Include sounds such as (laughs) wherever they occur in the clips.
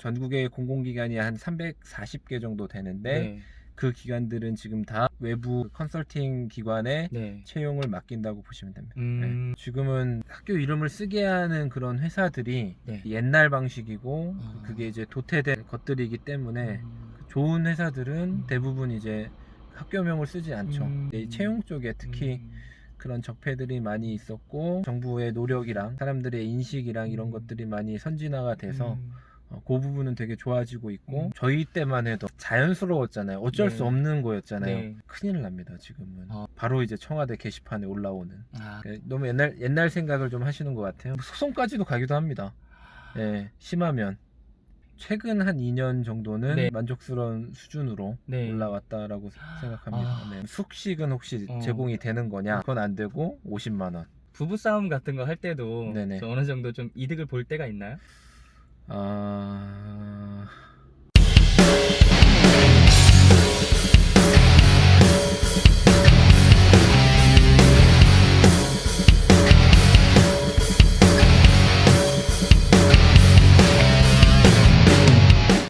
전국의 공공기관이 한 340개 정도 되는데 네. 그 기관들은 지금 다 외부 컨설팅 기관에 네. 채용을 맡긴다고 보시면 됩니다. 음. 네. 지금은 학교 이름을 쓰게 하는 그런 회사들이 네. 옛날 방식이고 아. 그게 이제 도태된 것들이기 때문에 음. 좋은 회사들은 음. 대부분 이제 학교명을 쓰지 않죠. 음. 이 채용 쪽에 특히 음. 그런 적폐들이 많이 있었고 정부의 노력이랑 사람들의 인식이랑 이런 음. 것들이 많이 선진화가 돼서 음. 어, 그 부분은 되게 좋아지고 있고 음. 저희 때만 해도 자연스러웠잖아요. 어쩔 네. 수 없는 거였잖아요. 네. 큰일 납니다 지금은. 아. 바로 이제 청와대 게시판에 올라오는. 아. 예, 너무 옛날 옛날 생각을 좀 하시는 것 같아요. 소송까지도 가기도 합니다. 예, 심하면 최근 한 2년 정도는 네. 만족스러운 수준으로 네. 올라왔다라고 생각합니다. 아. 네. 숙식은 혹시 어. 제공이 되는 거냐? 그건 안 되고 50만 원. 부부 싸움 같은 거 할 때도 어느 정도 좀 이득을 볼 때가 있나요? 아...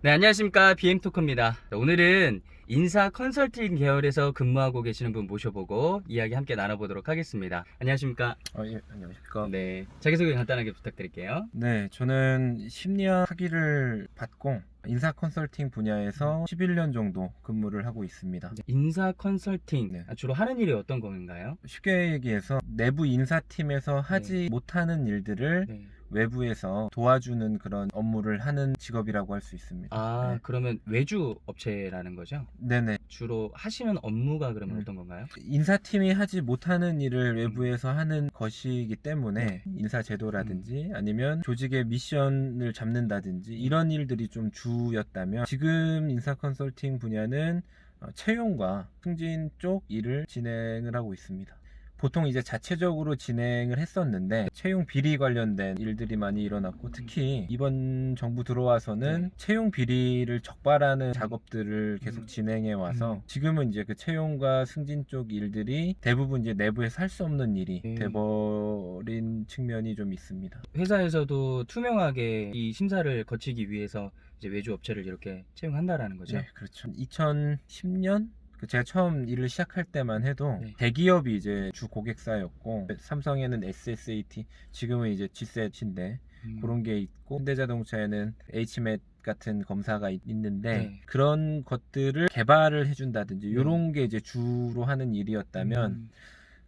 네, 안녕하십니까. BM토크입니다. 오늘은 인사 컨설팅 계열에서 근무하고 계시는 분 모셔보고 이야기 함께 나눠보도록 하겠습니다. 안녕하십니까. 어, 예, 안녕하십니까? 네. 네, 자기소개 간단하게 부탁드릴게요. 저는 심리학 학위를 받고 인사 컨설팅 분야에서 11년 정도 근무를 하고 있습니다. 인사 컨설팅 네. 아, 주로 하는 일이 어떤 건가요? 쉽게 얘기해서 내부 인사팀에서 하지 못하는 일들을 네. 외부에서 도와주는 그런 업무를 하는 직업이라고 할 수 있습니다. 아, 네. 그러면 외주 업체라는 거죠? 네네. 주로 하시는 업무가 그러면 음. 어떤 건가요? 인사팀이 하지 못하는 일을 외부에서 하는 것이기 때문에 네. 인사 제도라든지 아니면 조직의 미션을 잡는다든지 이런 일들이 좀 주였다면 지금 인사 컨설팅 분야는 어, 채용과 승진 쪽 일을 진행을 하고 있습니다. 보통 이제 자체적으로 진행을 했었는데 채용 비리 관련된 일들이 많이 일어났고 특히 이번 정부 들어와서는 네. 채용 비리를 적발하는 작업들을 계속 음. 진행해 와서 음. 지금은 이제 그 채용과 승진 쪽 일들이 대부분 이제 내부에서 할 수 없는 일이 음. 돼버린 측면이 좀 있습니다. 회사에서도 투명하게 이 심사를 거치기 위해서 이제 외주 업체를 이렇게 채용한다라는 거죠. 네, 그렇죠. 2010년 그 제가 처음 일을 시작할 때만 해도 네. 대기업이 이제 주 고객사였고 삼성에는 SSAT 지금은 이제 G셋인데 음. 그런 게 있고 현대자동차에는 HMAT 같은 검사가 있- 있는데 네. 그런 것들을 개발을 해준다든지 네. 이런 게 이제 주로 하는 일이었다면 음.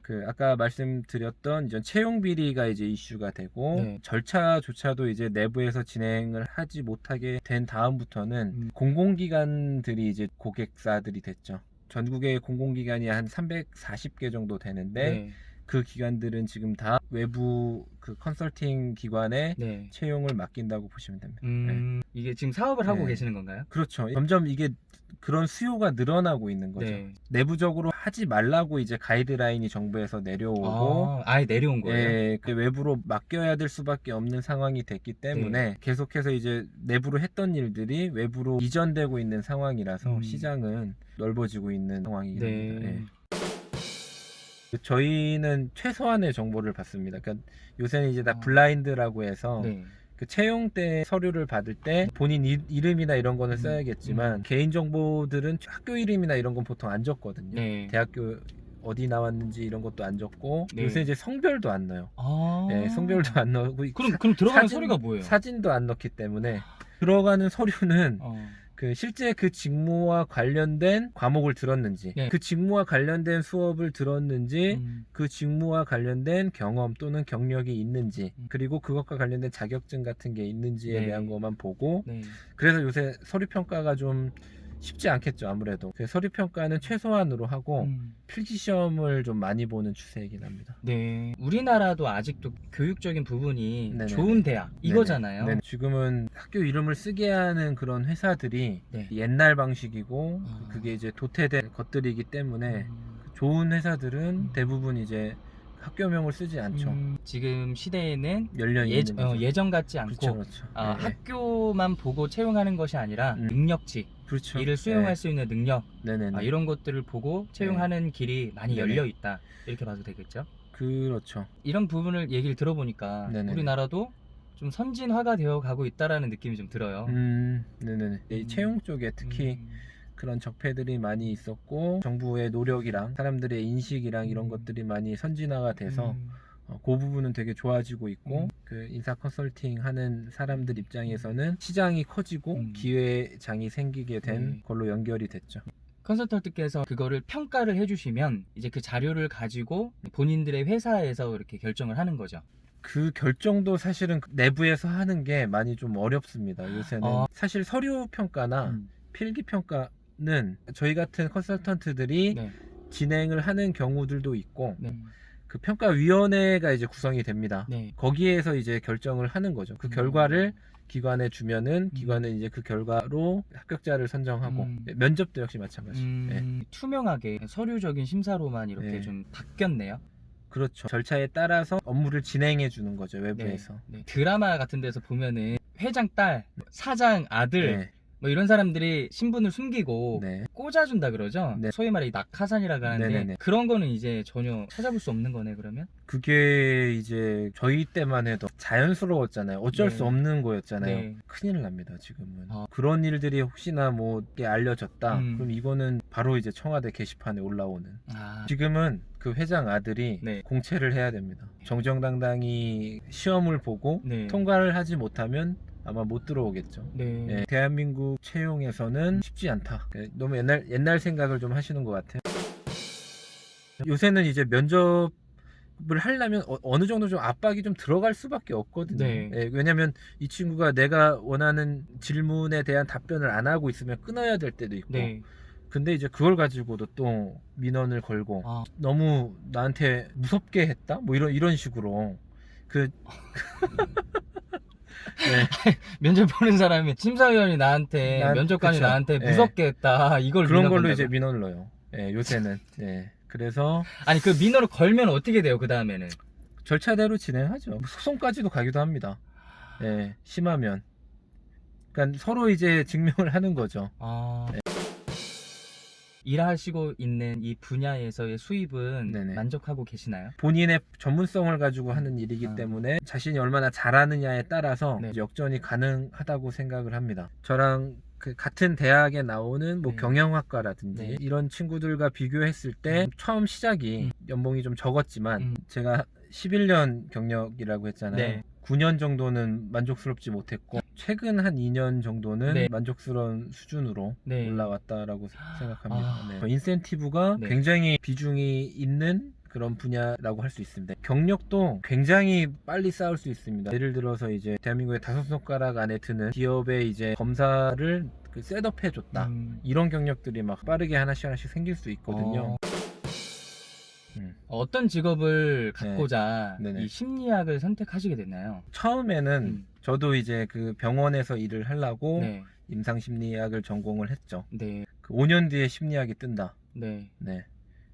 그 아까 말씀드렸던 이제 채용 비리가 이제 이슈가 되고 네. 절차조차도 이제 내부에서 진행을 하지 못하게 된 다음부터는 음. 공공기관들이 이제 고객사들이 됐죠. 전국의 공공기관이 한 340개 정도 되는데 네. 그 기관들은 지금 다 외부 그 컨설팅 기관에 네. 채용을 맡긴다고 보시면 됩니다. 음, 이게 지금 사업을 하고 네. 계시는 건가요? 그렇죠. 점점 이게 그런 수요가 늘어나고 있는 거죠. 네. 내부적으로 하지 말라고 이제 가이드라인이 정부에서 내려오고 아, 아예 내려온 거예요. 예, 그 외부로 맡겨야 될 수밖에 없는 상황이 됐기 때문에 네. 계속해서 이제 내부로 했던 일들이 외부로 이전되고 있는 상황이라서 음. 시장은 넓어지고 있는 상황이긴 네. 예. 저희는 최소한의 정보를 받습니다. 그러니까 요새는 이제 다 아. 블라인드라고 해서 네. 그 채용 때 서류를 받을 때 본인 이, 이름이나 이런 거는 음, 써야겠지만 음. 개인 정보들은 학교 이름이나 이런 건 보통 안 적거든요. 네. 대학교 어디 나왔는지 이런 것도 안 적고 네. 요새 이제 성별도 안 넣어요. 아. 네, 성별도 안 넣고 그럼 그럼 들어가는 사진- 소리가 뭐예요? 사진도 안 넣기 때문에 들어가는 서류는 어. 그 실제 그 직무와 관련된 과목을 들었는지 네. 그 직무와 관련된 수업을 들었는지 음. 그 직무와 관련된 경험 또는 경력이 있는지 음. 그리고 그것과 관련된 자격증 같은 게 있는지에 네. 대한 것만 보고 네. 그래서 요새 서류 평가가 좀 쉽지 않겠죠 아무래도 그 서류 평가는 최소한으로 하고 음. 필기 시험을 좀 많이 보는 추세이긴 합니다. 네. 우리나라도 아직도 교육적인 부분이 네네네. 좋은 대학 이거잖아요. 네, 지금은 학교 이름을 쓰게 하는 그런 회사들이 네. 옛날 방식이고 아. 그게 이제 도태된 것들이기 때문에 음. 좋은 회사들은 음. 대부분 이제 학교명을 쓰지 않죠. 음, 지금 시대에는 연령이 예전, 있는 어, 거죠. 예전 같지 않고 그렇죠, 그렇죠. 아, 네, 네. 학교만 보고 채용하는 것이 아니라 음. 능력치, 그렇죠. 일을 수용할 네. 수 있는 능력 네네네. 아, 이런 것들을 보고 채용하는 길이 많이 네네. 열려 있다 이렇게 봐도 되겠죠. 그렇죠. 이런 부분을 얘기를 들어보니까 네네네. 우리나라도 좀 선진화가 되어 가고 있다라는 느낌이 좀 들어요. 음, 네네네. 이 음. 채용 쪽에 특히 음. 그런 적폐들이 많이 있었고 정부의 노력이랑 사람들의 인식이랑 이런 음. 것들이 많이 선진화가 돼서 음. 어, 그 부분은 되게 좋아지고 있고 음. 그 인사 컨설팅 하는 사람들 입장에서는 시장이 커지고 음. 기회장이 생기게 된 네. 걸로 연결이 됐죠. 컨설턴트께서 그거를 평가를 해주시면 이제 그 자료를 가지고 본인들의 회사에서 이렇게 결정을 하는 거죠. 그 결정도 사실은 내부에서 하는 게 많이 좀 어렵습니다. 요새는 아. 사실 서류 평가나 음. 필기 평가 는 저희 같은 컨설턴트들이 네. 진행을 하는 경우들도 있고 네. 그 평가위원회가 이제 구성이 됩니다. 네. 거기에서 이제 결정을 하는 거죠. 그 음. 결과를 기관에 주면은 음. 기관은 이제 그 결과로 합격자를 선정하고 음. 면접도 역시 마찬가지. 네. 음, 투명하게 서류적인 심사로만 이렇게 네. 좀 바뀌었네요. 그렇죠. 절차에 따라서 업무를 진행해 주는 거죠 외부에서. 네. 드라마 같은 데서 보면은 회장 딸, 사장 아들 네. 뭐 이런 사람들이 신분을 숨기고 네. 꽂아준다 그러죠. 네. 소위 말해 이 낙하산이라고 하는데 네네네. 그런 거는 이제 전혀 찾아볼 수 없는 거네 그러면. 그게 이제 저희 때만 해도 자연스러웠잖아요. 어쩔 네. 수 없는 거였잖아요. 네. 큰일 납니다 지금은. 아. 그런 일들이 혹시나 뭐 이렇게 알려졌다. 음. 그럼 이거는 바로 이제 청와대 게시판에 올라오는. 아, 지금은 그 회장 아들이 네. 공채를 해야 됩니다. 정정당당히 시험을 보고 네. 통과를 하지 못하면 아마 못 들어오겠죠. 네. 예, 대한민국 채용에서는 쉽지 않다. 예, 너무 옛날 옛날 생각을 좀 하시는 것 같아요. 요새는 이제 면접 을 하려면 어, 느 정도 좀 압박이 좀 들어갈 수밖에 없거든요. 네. 예, 왜냐하면 이 친구가 내가 원하는 질문에 대한 답변을 안 하고 있으면 끊어야 될 때도 있고. 네. 근데 이제 그걸 가지고도 또 민원을 걸고 아, 너무 나한테 무섭게 했다? 뭐 이런 이런 식으로 그 (laughs) 네, (laughs) 면접 보는 사람이 심사위원이 나한테 난- 면접관이 그쵸. 나한테 예. 무섭게 했다 이걸 그런 민원 걸로 건다고요? 이제 민원을 넣어요. 예, 요새는. 예. 그래서 아니 그 민원을 걸면 어떻게 돼요 그 다음에는? 절차대로 진행하죠. 소송까지도 가기도 합니다. 예, 심하면. 그러니까 서로 이제 증명을 하는 거죠. 아. 일하시고 있는 이 분야에서의 수입은 네네. 만족하고 계시나요? 본인의 전문성을 가지고 하는 일이기 아. 때문에 자신이 얼마나 잘하느냐에 따라서 네. 역전이 가능하다고 생각을 합니다. 저랑 그 같은 대학에 나오는 뭐 네. 경영학과라든지 네. 이런 친구들과 비교했을 때 음. 처음 시작이 연봉이 좀 적었지만 음. 제가 11년 경력이라고 했잖아요. 네. 9년 정도는 만족스럽지 못했고 최근 한 2년 정도는 네. 만족스러운 수준으로 네. 올라왔다라고 생각합니다. 아. 네. 인센티브가 네. 굉장히 비중이 있는 그런 분야라고 할 수 있습니다. 경력도 굉장히 빨리 쌓을 수 있습니다. 예를 들어서 이제 대한민국의 다섯 손가락 안에 드는 기업의 이제 검사를 그 셋업해 줬다. 음, 이런 경력들이 막 빠르게 하나씩 하나씩 생길 수 있거든요. 어. 음. 어떤 직업을 갖고자 네네. 이 심리학을 선택하시게 됐나요? 처음에는 음. 저도 이제 그 병원에서 일을 하려고 네, 임상 심리학을 전공을 했죠. 네, 그 5년 뒤에 심리학이 뜬다. 네, 네.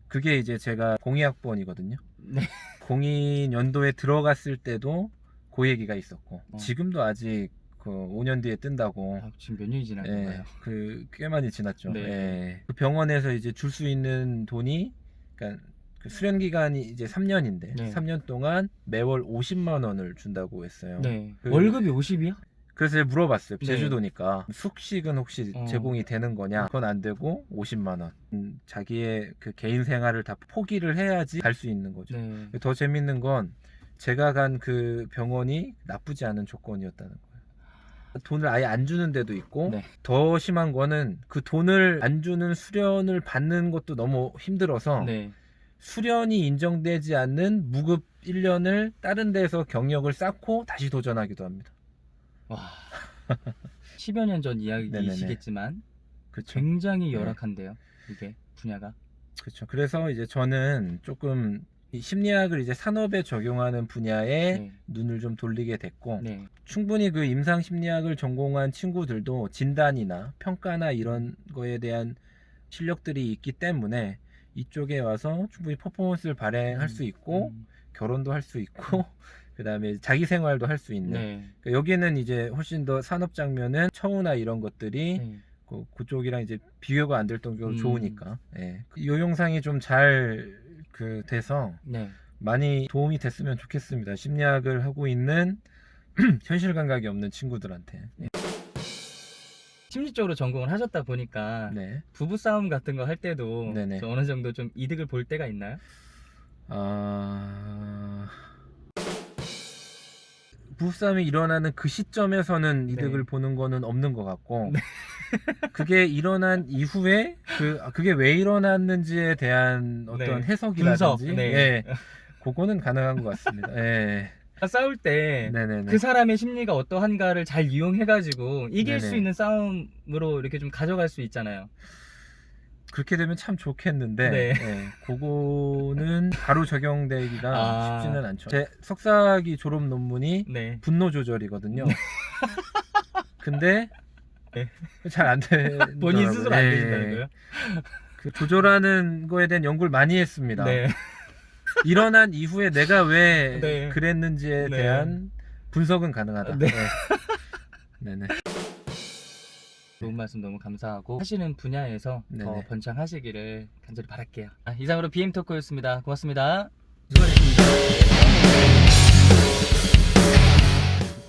그게 이제 제가 02학번이거든요. 네. 02년도에 들어갔을 때도 그 얘기가 있었고 어. 지금도 아직 그 5년 뒤에 뜬다고 아, 지금 몇 년이 지난 예, 건가요? 그꽤 많이 지났죠. 네. 예. 그 병원에서 이제 줄 수 있는 돈이 그러니까 그 수련 기간이 이제 3년인데 네. 3년 동안 매월 50만 원을 준다고 했어요. 네. 그- 월급이 50이요? 그래서 제가 물어봤어요. 네. 제주도니까 숙식은 혹시 어. 제공이 되는 거냐? 그건 안 되고 50만 원. 음, 자기의 그 개인 생활을 다 포기를 해야지 갈 수 있는 거죠. 네. 더 재밌는 건 제가 간 그 병원이 나쁘지 않은 조건이었다는 거예요. 돈을 아예 안 주는 데도 있고 네. 더 심한 거는 그 돈을 안 주는 수련을 받는 것도 너무 힘들어서 네. 수련이 인정되지 않는 무급 1년을 다른 데서 경력을 쌓고 다시 도전하기도 합니다. 와. (laughs) 10여 년 전. 이야기이시겠지만 그렇죠. 굉장히 네. 열악한데요. 이게 분야가. 그렇죠. 그래서 이제 저는 조금 이 심리학을 이제 산업에 적용하는 분야에 네. 눈을 좀 돌리게 됐고 네. 충분히 그 임상 심리학을 전공한 친구들도 진단이나 평가나 이런 거에 대한 실력들이 있기 때문에 이쪽에 와서 충분히 퍼포먼스를 발행할 수 있고 음, 결혼도 할 수 있고 (laughs) 그다음에 자기 생활도 할 수 있는 네. 그러니까 여기는 이제 훨씬 더 산업 장면은 처우나 이런 것들이 네. 그, 그쪽이랑 이제 비교가 안 될 정도로 음. 좋으니까 예. 이 영상이 좀 잘 그 돼서 네. 많이 도움이 됐으면 좋겠습니다. 심리학을 하고 있는 (clears throat) 현실 감각이 없는 친구들한테. 심리적으로 전공을 하셨다 보니까 네. 부부 싸움 같은 거 할 때도 네네. 좀 어느 정도 좀 이득을 볼 때가 있나요? 아... 부부싸움이 일어나는 그 시점에서는 이득을 네. 보는 거는 없는 것 같고 (laughs) 그게 일어난 이후에 그 아, 그게 왜 일어났는지에 대한 어떤 네. 해석이라든지 분석, 네. 예, 그거는 가능한 것 같습니다. 예. 싸울 때 네네네. 그 사람의 심리가 어떠한가를 잘 이용해가지고 이길 네네. 수 있는 싸움으로 이렇게 좀 가져갈 수 있잖아요. 그렇게 되면 참 좋겠는데 네. 예, 그거는 (laughs) 바로 적용되기가 아. 쉽지는 않죠. 제 석사기 졸업 논문이 네. 분노 조절이거든요. (laughs) 근데 네. 잘안 되는 (laughs) 본인 스스로 안 되신다는 거예요? 그 조절하는 거에 대한 연구를 많이 했습니다. 네. 일어난 이후에 내가 왜 네. 그랬는지에 네. 대한 분석은 가능하다. 네. 네. 네 좋은 말씀 너무 감사하고 하시는 분야에서 더 네네. 번창하시기를 간절히 바랄게요. 아, 이상으로 BM 토크였습니다. 고맙습니다.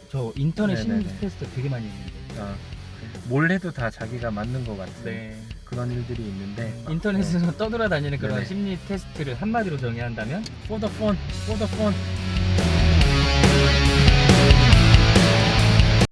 저 인터넷 심리 네네네. 테스트 되게 많이 했는데. 아, 뭘 해도 다 자기가 맞는 것 같은 네. 그런 일들이 있는데 인터넷에서 떠돌아다니는 그런 네네. 심리 테스트를 한마디로 정의한다면 the fun.